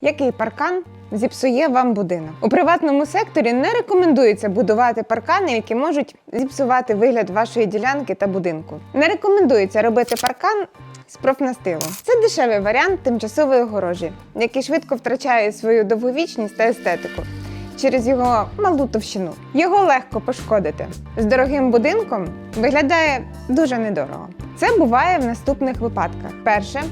Який паркан зіпсує вам будинок? У приватному секторі не рекомендується будувати паркани, які можуть зіпсувати вигляд вашої ділянки та будинку. Не рекомендується робити паркан з профнастилу. Це дешевий варіант тимчасової огорожі, який швидко втрачає свою довговічність та естетику. Через його малу товщину його легко пошкодити. З дорогим будинком виглядає дуже недорого. Це буває в наступних випадках: перше,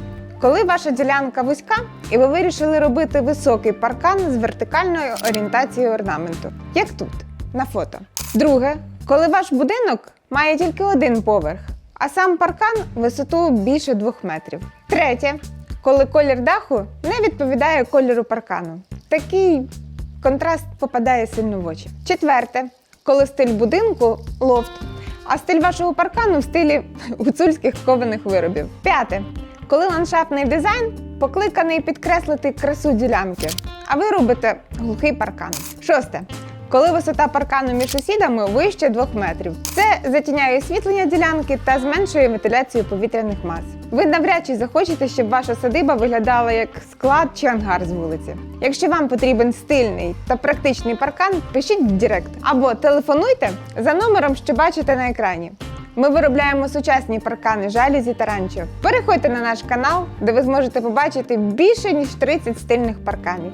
коли ваша ділянка вузька, і ви вирішили робити високий паркан з вертикальною орієнтацією орнаменту, як тут, на фото. Друге, коли ваш будинок має тільки один поверх, а сам паркан висоту більше двох метрів. Третє, коли колір даху не відповідає кольору паркану. Такий контраст попадає сильно в очі. Четверте, коли стиль будинку лофт, а стиль вашого паркану в стилі гуцульських кованих виробів. П'яте. Коли ландшафтний дизайн покликаний підкреслити красу ділянки, а ви робите глухий паркан. Шосте. Коли висота паркану між сусідами вище 2 метрів, це затіняє освітлення ділянки та зменшує вентиляцію повітряних мас. Ви навряд чи захочете, щоб ваша садиба виглядала як склад чи ангар з вулиці. Якщо вам потрібен стильний та практичний паркан, пишіть в Директ або телефонуйте за номером, що бачите на екрані. Ми виробляємо сучасні паркани жалюзі та ранчо. Переходьте на наш канал, де ви зможете побачити більше ніж 30 стильних парканів.